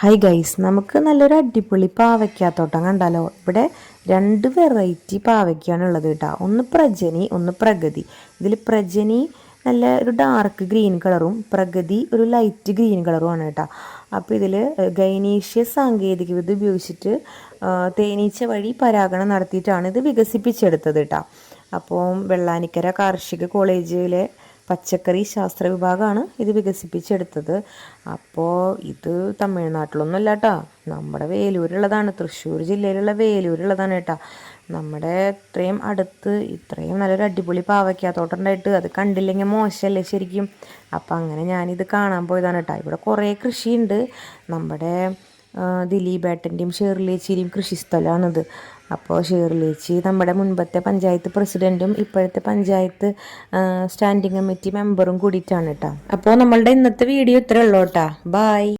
Hi guys നമുക്ക് നല്ലൊരു അടിപൊളി പാവയ്ക്കാത്തോട്ടം കണ്ടാലോ? ഇവിടെ രണ്ട് വെറൈറ്റി പാവയ്ക്കാണ് ഉള്ളത് കേട്ടോ. ഒന്ന് പ്രജനി ഒന്ന് പ്രഗതി. ഇതിൽ പ്രജനി നല്ല ഒരു ഡാർക്ക് ഗ്രീൻ കളറും പ്രഗതി ഒരു ലൈറ്റ് ഗ്രീൻ കളറുമാണ് കേട്ടോ. അപ്പോൾ ഇതിൽ ഗൈനീഷ്യ സാങ്കേതിക വിദ്യ ഉപയോഗിച്ചിട്ട് തേനീച്ച വഴി പരാഗണം നടത്തിയിട്ടാണ് ഇത് വികസിപ്പിച്ചെടുത്തത് കേട്ടോ. അപ്പോൾ വെള്ളാനിക്കര കാർഷിക കോളേജിലെ പച്ചക്കറി ശാസ്ത്ര വിഭാഗമാണ് ഇത് വികസിപ്പിച്ചെടുത്തത്. അപ്പോൾ ഇത് തമിഴ്നാട്ടിലൊന്നുമല്ല കേട്ടോ നമ്മുടെ വേലൂരുള്ളതാണ്. തൃശ്ശൂർ ജില്ലയിലുള്ള വേലൂരുള്ളതാണ് കേട്ടോ. നമ്മുടെ ഇത്രയും അടുത്ത് ഇത്രയും നല്ലൊരു അടിപൊളി പാവയ്ക്കാത്തോട്ടം ഉണ്ടായിട്ട് അത് കണ്ടില്ലെങ്കിൽ മോശമല്ലേ ശരിക്കും? അപ്പം അങ്ങനെ ഞാനിത് കാണാൻ പോയതാണ് കേട്ടോ. ഇവിടെ കുറേ കൃഷിയുണ്ട്. നമ്മുടെ ദിലീപേട്ടന്റെയും ഷേർലേച്ചിയുടെയും കൃഷിസ്ഥലമാണിത്. അപ്പോൾ ഷേർലേച്ചി നമ്മുടെ മുൻപത്തെ പഞ്ചായത്ത് പ്രസിഡന്റും ഇപ്പോഴത്തെ പഞ്ചായത്ത് സ്റ്റാൻഡിംഗ് കമ്മിറ്റി മെമ്പറും കൂടിയിട്ടാണ് കേട്ടോ അപ്പോൾ നമ്മളുടെ ഇന്നത്തെ വീഡിയോ ഇത്രേ ഉള്ളൂ കേട്ടോ ബായ്